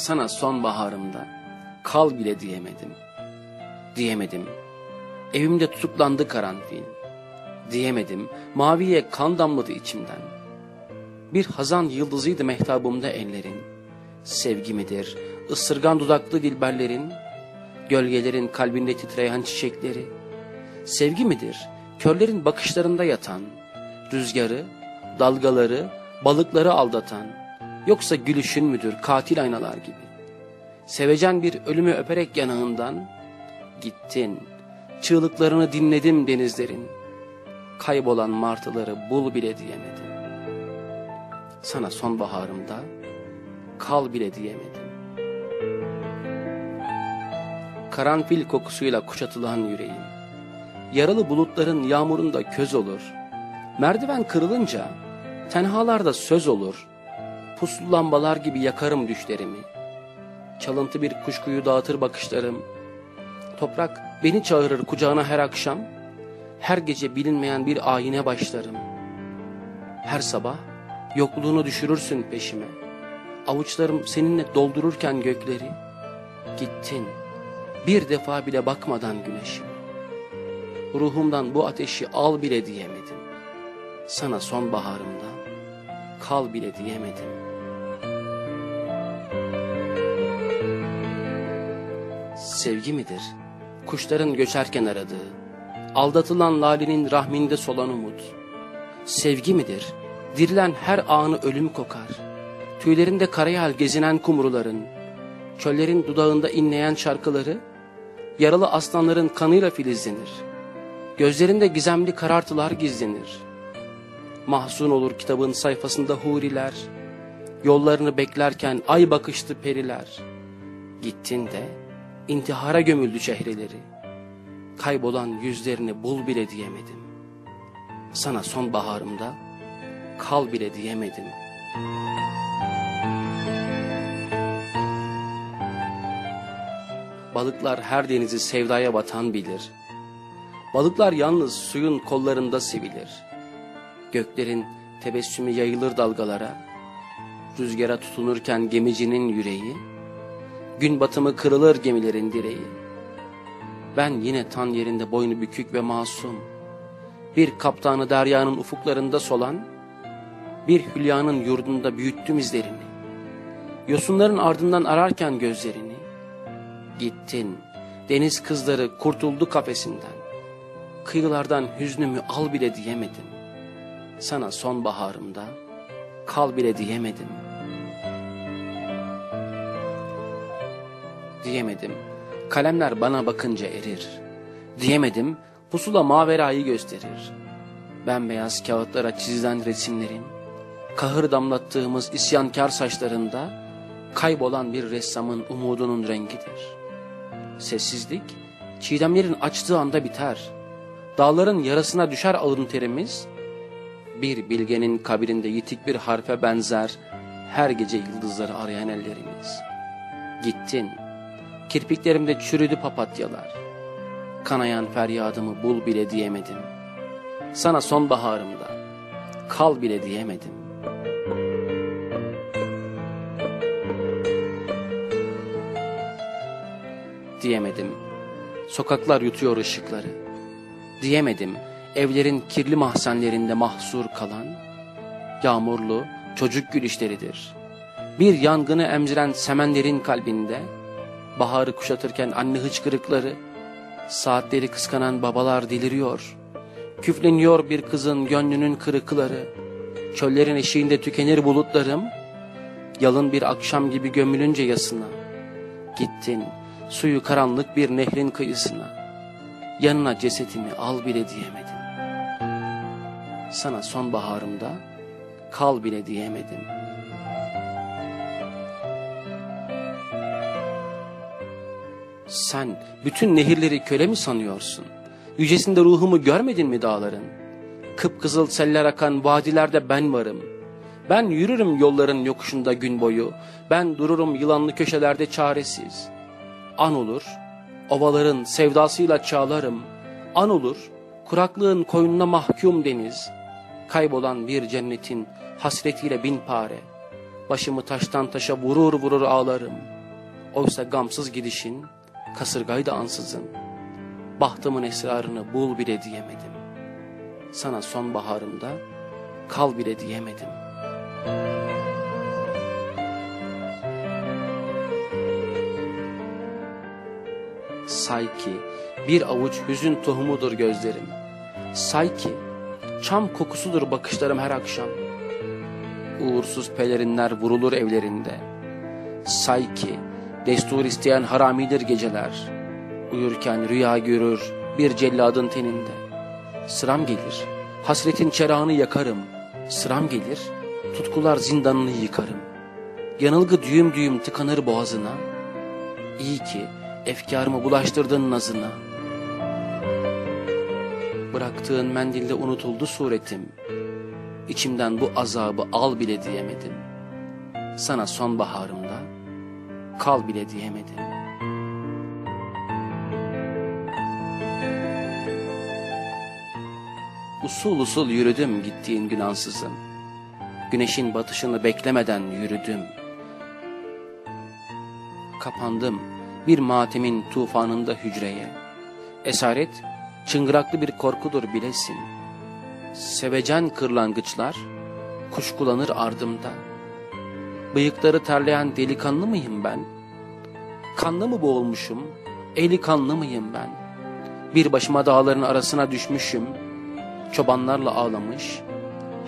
Sana sonbaharımda kal bile diyemedim. Diyemedim. Evimde tutuklandı karanfil. Diyemedim. Maviye kan damladı içimden. Bir hazan yıldızıydı mehtabımda ellerin. Sevgi midir? Isırgan dudaklı dilberlerin, gölgelerin kalbinde titreyen çiçekleri. Sevgi midir? Körlerin bakışlarında yatan, rüzgarı, dalgaları, balıkları aldatan, yoksa gülüşün müdür katil aynalar gibi? Sevecen bir ölümü öperek yanağından, gittin, çığlıklarını dinledim denizlerin, kaybolan martıları bul bile diyemedim. Sana sonbaharımda kal bile diyemedim. Karanfil kokusuyla kuşatılan yüreğim, yaralı bulutların yağmurunda köz olur. Merdiven kırılınca tenhalarda söz olur. Puslu lambalar gibi yakarım düşlerimi. Çalıntı bir kuşkuyu dağıtır bakışlarım. Toprak beni çağırır kucağına her akşam. Her gece bilinmeyen bir ayine başlarım. Her sabah yokluğunu düşürürsün peşime. Avuçlarım seninle doldururken gökleri. Gittin bir defa bile bakmadan güneşime. Ruhumdan bu ateşi al bile diyemedim. Sana sonbaharımda kal bile diyemedim. Sevgi midir? Kuşların göçerken aradığı, aldatılan lalenin rahminde solan umut. Sevgi midir? Dirilen her anı ölüm kokar. Tüylerinde karayel gezinen kumruların, çöllerin dudağında inleyen şarkıları, yaralı aslanların kanıyla filizlenir. Gözlerinde gizemli karartılar gizlenir. Mahzun olur kitabın sayfasında huriler, yollarını beklerken ay bakıştı periler. Gittin de intihara gömüldü çehreleri. Kaybolan yüzlerini bul bile diyemedim. Sana sonbaharımda kal bile diyemedim. Balıklar her denizi sevdaya batan bilir. Balıklar yalnız suyun kollarında sevilir. Göklerin tebessümü yayılır dalgalara. Rüzgara tutunurken gemicinin yüreği. Gün batımı kırılır gemilerin direği. Ben yine tan yerinde boynu bükük ve masum. Bir kaptanı deryanın ufuklarında solan, bir hülyanın yurdunda büyüttüm izlerini. Yosunların ardından ararken gözlerini, gittin, deniz kızları kurtuldu kafesinden. Kıyılardan hüznümü al bile diyemedim. Sana sonbaharımda kal bile diyemedim. Diyemedim, kalemler bana bakınca erir. Diyemedim, pusula maverayı gösterir. Bembeyaz kağıtlara çizilen resimlerin, kahır damlattığımız isyankar saçlarında kaybolan bir ressamın umudunun rengidir. Sessizlik, çiğdemlerin açtığı anda biter. Dağların yarasına düşer alın terimiz, bir bilgenin kabirinde yitik bir harfe benzer her gece yıldızları arayan ellerimiz. Gittin, kirpiklerimde çürüdü papatyalar. Kanayan feryadımı bul bile diyemedim. Sana sonbaharımda kal bile diyemedim. Diyemedim. Sokaklar yutuyor ışıkları. Diyemedim. Evlerin kirli mahzenlerinde mahsur kalan, yağmurlu çocuk gülüşleridir. Bir yangını emziren semenlerin kalbinde, baharı kuşatırken anne hıçkırıkları, saatleri kıskanan babalar deliriyor. Küfleniyor bir kızın gönlünün kırıkları, çöllerin eşiğinde tükenir bulutlarım, yalın bir akşam gibi gömülünce yasına, gittin suyu karanlık bir nehrin kıyısına, yanına cesetimi al bile diyemedim. Sana sonbaharımda kal bile diyemedim. Sen bütün nehirleri köle mi sanıyorsun? Yücesinde ruhumu görmedin mi dağların? Kıpkızıl seller akan vadilerde ben varım. Ben yürürüm yolların yokuşunda gün boyu. Ben dururum yılanlı köşelerde çaresiz. An olur, ovaların sevdasıyla çağlarım. An olur, kuraklığın koynuna mahkum deniz. Kaybolan bir cennetin hasretiyle bin pare. Başımı taştan taşa vurur vurur ağlarım. Oysa gamsız gidişin kasırgaydı ansızın. Bahtımın esrarını bul bile diyemedim. Sana sonbaharımda kal bile diyemedim. Say ki bir avuç hüzün tohumudur gözlerim. Say ki çam kokusudur bakışlarım her akşam. Uğursuz pelerinler vurulur evlerinde. Say ki destur isteyen haramidir geceler. Uyurken rüya görür bir celladın teninde. Sıram gelir, hasretin çerağını yakarım. Sıram gelir, tutkular zindanını yıkarım. Yanılgı düğüm düğüm tıkanır boğazına. İyi ki efkarımı bulaştırdın nazına. Bıraktığın mendilde unutuldu suretim. İçimden bu azabı al bile diyemedim. Sana sonbaharımda kal bile diyemedim. Usul usul yürüdüm gittiğin gün ansızın. Güneşin batışını beklemeden yürüdüm. Kapandım bir matemin tufanında hücreye. Esaret çıngıraklı bir korkudur bilesin. Sevecen kırlangıçlar kuşkulanır ardımda. Bıyıkları terleyen delikanlı mıyım ben? Kanlı mı boğulmuşum? Eli kanlı mıyım ben? Bir başıma dağların arasına düşmüşüm. Çobanlarla ağlamış,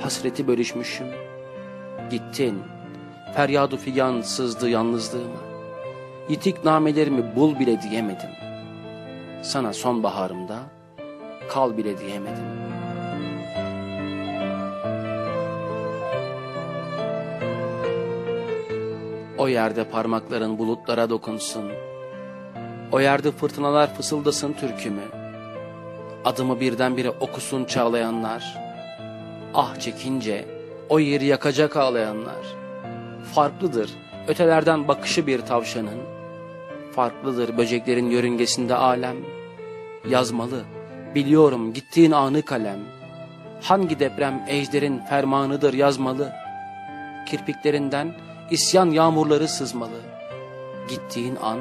hasreti bölüşmüşüm. Gittin, feryadu figan sızdı yalnızlığıma. Yitik namelerimi bul bile diyemedim. Sana sonbaharımda kal bile diyemedim. O yerde parmakların bulutlara dokunsun. O yerde fırtınalar fısıldasın türkümü. Adımı birdenbire okusun çağlayanlar. Ah çekince o yeri yakacak ağlayanlar. Farklıdır ötelerden bakışı bir tavşanın. Farklıdır böceklerin yörüngesinde alem. Yazmalı, biliyorum gittiğin anı kalem. Hangi deprem ejderin fermanıdır yazmalı. Kirpiklerinden isyan yağmurları sızmalı. Gittiğin an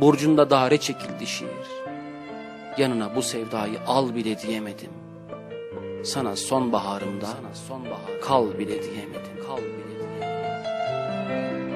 burcunda daire çekildi şiir. Yanına bu sevdayı al bile diyemedim. Sana sonbaharımda Sana sonbahar kal bile diyemedim. Kal bile diyemedim.